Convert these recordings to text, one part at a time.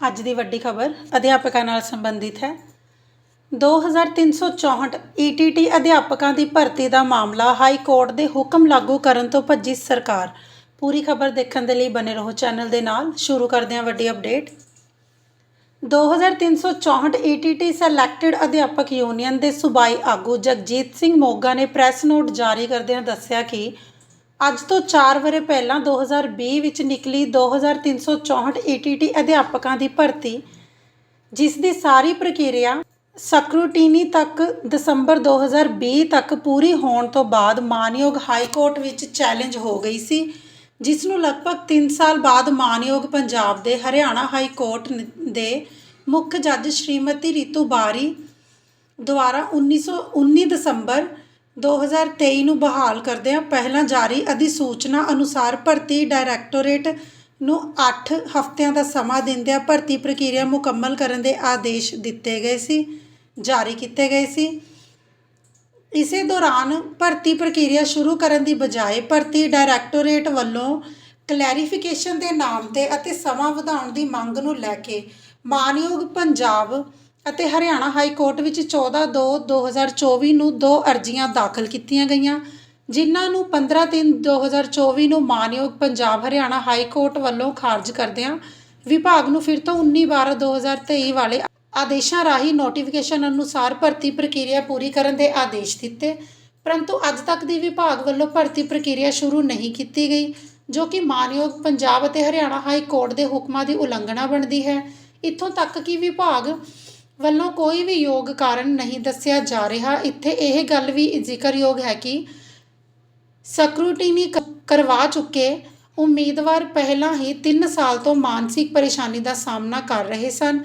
ਅੱਜ ਦੀ ਵੱਡੀ ਖਬਰ ਅਧਿਆਪਕਾਂ ਨਾਲ ਸੰਬੰਧਿਤ ਹੈ। 2364 ਈਟੀਟੀ E ਅਧਿਆਪਕਾਂ ਦੀ ਭਰਤੀ ਦਾ ਮਾਮਲਾ ਹਾਈ ਕੋਰਟ ਦੇ ਹੁਕਮ ਲਾਗੂ ਕਰਨ ਤੋਂ ਭੱਜੀ ਸਰਕਾਰ। ਪੂਰੀ ਖਬਰ ਦੇਖਣ ਦੇ ਲਈ ਬਨੇ ਰਹੋ ਚੈਨਲ ਦੇ ਨਾਲ। ਸ਼ੁਰੂ ਕਰਦੇ ਹਾਂ ਵੱਡੀ ਅਪਡੇਟ। 2364 ਈਟੀਟੀ ਸਿਲੈਕਟਡ ਅਧਿਆਪਕ ਯੂਨੀਅਨ ਦੇ ਸੂਬਾਈ ਆਗੂ ਜਗਜੀਤ ਸਿੰਘ ਮੋਗਾ ਨੇ ਪ੍ਰੈਸ ਨੋਟ ਜਾਰੀ ਕਰਦਿਆਂ ਦੱਸਿਆ ਕਿ ਅੱਜ ਤੋਂ 4 ਵਰੇ ਪਹਿਲਾਂ 2020 ਵਿੱਚ ਨਿਕਲੀ 2364 ਈਟੀਟੀ ਅਧਿਆਪਕਾਂ ਦੀ ਭਰਤੀ, ਜਿਸ ਦੀ ਸਾਰੀ ਪ੍ਰਕਿਰਿਆ ਸਕਰੂਟੀਨੀ ਤੱਕ ਦਸੰਬਰ 2020 ਤੱਕ ਪੂਰੀ ਹੋਣ ਤੋਂ ਬਾਅਦ ਮਾਨਯੋਗ ਹਾਈ ਕੋਰਟ ਵਿੱਚ ਚੈਲੰਜ ਹੋ ਗਈ ਸੀ, ਜਿਸ ਨੂੰ ਲਗਭਗ 3 ਸਾਲ ਬਾਅਦ ਮਾਨਯੋਗ ਪੰਜਾਬ ਦੇ ਹਰਿਆਣਾ ਹਾਈ ਕੋਰਟ ਦੇ ਮੁੱਖ ਜੱਜ ਸ਼੍ਰੀਮਤੀ ਰੀਤੂ ਬਾਰੀ ਦੁਆਰਾ 1919 ਦਸੰਬਰ 2023 ਨੂੰ ਬਹਾਲ ਕਰਦਿਆਂ ਪਹਿਲਾਂ ਜਾਰੀ ਅਧਿਸੂਚਨਾ ਅਨੁਸਾਰ ਭਰਤੀ ਡਾਇਰੈਕਟੋਰੇਟ ਨੂੰ 8 ਹਫ਼ਤਿਆਂ ਦਾ ਸਮਾਂ ਦਿੰਦਿਆਂ ਭਰਤੀ ਪ੍ਰਕਿਰਿਆ ਮੁਕੰਮਲ ਕਰਨ ਦੇ ਆਦੇਸ਼ ਦਿੱਤੇ ਗਏ ਸੀ, ਜਾਰੀ ਕੀਤੇ ਗਏ ਸੀ। ਇਸੇ ਦੌਰਾਨ ਭਰਤੀ ਪ੍ਰਕਿਰਿਆ ਸ਼ੁਰੂ ਕਰਨ ਦੀ ਬਜਾਏ ਭਰਤੀ ਡਾਇਰੈਕਟੋਰੇਟ ਵੱਲੋਂ ਕਲੈਰੀਫਿਕੇਸ਼ਨ ਦੇ ਨਾਮ ਤੇ ਅਤੇ ਸਮਾਂ ਵਧਾਉਣ ਦੀ ਮੰਗ ਨੂੰ ਲੈ ਕੇ ਮਾਨਯੋਗ ਪੰਜਾਬ ਅਤੇ ਹਰਿਆਣਾ ਹਾਈ ਕੋਰਟ ਵਿੱਚ 14/2/2024 ਨੂੰ ਦੋ ਅਰਜ਼ੀਆਂ ਦਾਖਲ ਕੀਤੀਆਂ ਗਈਆਂ, ਜਿਨ੍ਹਾਂ ਨੂੰ 15/3/2024 ਨੂੰ ਮਾਨਯੋਗ ਪੰਜਾਬ ਹਰਿਆਣਾ ਹਾਈ ਕੋਰਟ ਵੱਲੋਂ ਖਾਰਜ ਕਰਦਿਆਂ ਵਿਭਾਗ ਨੂੰ ਫਿਰ ਤੋਂ 19/12/2023 ਵਾਲੇ ਆਦੇਸ਼ਾਂ ਰਾਹੀਂ ਨੋਟੀਫਿਕੇਸ਼ਨ ਅਨੁਸਾਰ ਭਰਤੀ ਪ੍ਰਕਿਰਿਆ ਪੂਰੀ ਕਰਨ ਦੇ ਆਦੇਸ਼ ਦਿੱਤੇ, ਪਰੰਤੂ ਅੱਜ ਤੱਕ ਦੀ ਵਿਭਾਗ ਵੱਲੋਂ ਭਰਤੀ ਪ੍ਰਕਿਰਿਆ ਸ਼ੁਰੂ ਨਹੀਂ ਕੀਤੀ ਗਈ, ਜੋ ਕਿ ਮਾਨਯੋਗ ਪੰਜਾਬ ਅਤੇ ਹਰਿਆਣਾ ਹਾਈ ਕੋਰਟ ਦੇ ਹੁਕਮਾਂ ਦੀ ਉਲੰਘਣਾ ਬਣਦੀ ਹੈ। ਇੱਥੋਂ ਤੱਕ ਕਿ ਵਿਭਾਗ ਵੱਲੋਂ ਕੋਈ ਵੀ ਯੋਗ ਕਾਰਨ ਨਹੀਂ ਦੱਸਿਆ ਜਾ ਰਿਹਾ। ਇੱਥੇ ਇਹ ਗੱਲ ਵੀ ਜ਼ਿਕਰਯੋਗ ਹੈ ਕਿ ਸਕਰੂਟੀਨੀ ਕਰਵਾ ਚੁੱਕੇ ਉਮੀਦਵਾਰ ਪਹਿਲਾਂ ਹੀ 3 ਸਾਲ ਤੋਂ ਮਾਨਸਿਕ ਪਰੇਸ਼ਾਨੀ ਦਾ ਸਾਹਮਣਾ ਕਰ ਰਹੇ ਸਨ।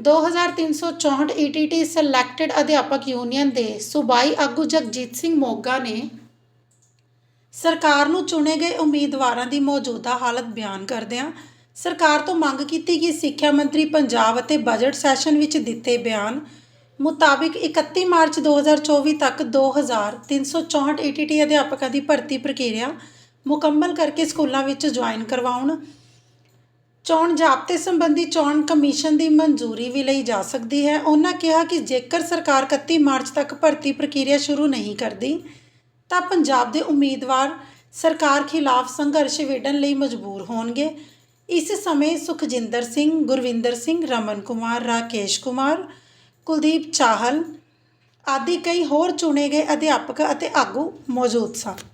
2364 ਈਟੀਟੀ ਸਿਲੈਕਟਡ ਅਧਿਆਪਕ ਯੂਨੀਅਨ ਦੇ ਸੂਬਾਈ ਆਗੂ ਜਗਜੀਤ ਸਿੰਘ ਮੋਗਾ ਨੇ ਸਰਕਾਰ ਨੂੰ ਚੁਣੇ ਗਏ ਉਮੀਦਵਾਰਾਂ ਦੀ ਮੌਜੂਦਾ ਹਾਲਤ ਬਿਆਨ ਕਰਦਿਆਂ ਸਰਕਾਰ ਤੋਂ ਮੰਗ ਕੀਤੀ ਕਿ ਸਿੱਖਿਆ ਮੰਤਰੀ ਪੰਜਾਬ ਅਤੇ ਬਜਟ ਸੈਸ਼ਨ ਵਿੱਚ ਦਿੱਤੇ ਬਿਆਨ ਮੁਤਾਬਿਕ 31 ਮਾਰਚ 2024 ਤੱਕ 2364 ਈਟੀਟੀ ਅਧਿਆਪਕਾਂ ਦੀ ਭਰਤੀ ਪ੍ਰਕਿਰਿਆ ਮੁਕੰਮਲ ਕਰਕੇ ਸਕੂਲਾਂ ਵਿੱਚ ਜੁਆਇਨ ਕਰਵਾਉਣ। ਚੋਣ ਜ਼ਾਬਤੇ ਸੰਬੰਧੀ ਚੋਣ ਕਮਿਸ਼ਨ ਦੀ ਮਨਜ਼ੂਰੀ ਵੀ ਲਈ ਜਾ ਸਕਦੀ ਹੈ। ਉਹਨਾਂ ਕਿਹਾ ਕਿ ਜੇਕਰ ਸਰਕਾਰ 31 ਮਾਰਚ ਤੱਕ ਭਰਤੀ ਪ੍ਰਕਿਰਿਆ ਸ਼ੁਰੂ ਨਹੀਂ ਕਰਦੀ, ਤਾਂ ਪੰਜਾਬ ਦੇ ਉਮੀਦਵਾਰ ਸਰਕਾਰ ਖਿਲਾਫ ਸੰਘਰਸ਼ ਵਿੱਢਣ ਲਈ ਮਜਬੂਰ ਹੋਣਗੇ। ਇਸ ਸਮੇਂ ਸੁਖਜਿੰਦਰ ਸਿੰਘ, ਗੁਰਵਿੰਦਰ ਸਿੰਘ, ਰਮਨ ਕੁਮਾਰ, ਰਾਕੇਸ਼ ਕੁਮਾਰ, ਕੁਲਦੀਪ ਚਾਹਲ ਆਦਿ ਕਈ ਹੋਰ ਚੁਣੇ ਗਏ ਅਧਿਆਪਕ ਅਤੇ ਆਗੂ ਮੌਜੂਦ ਸਨ।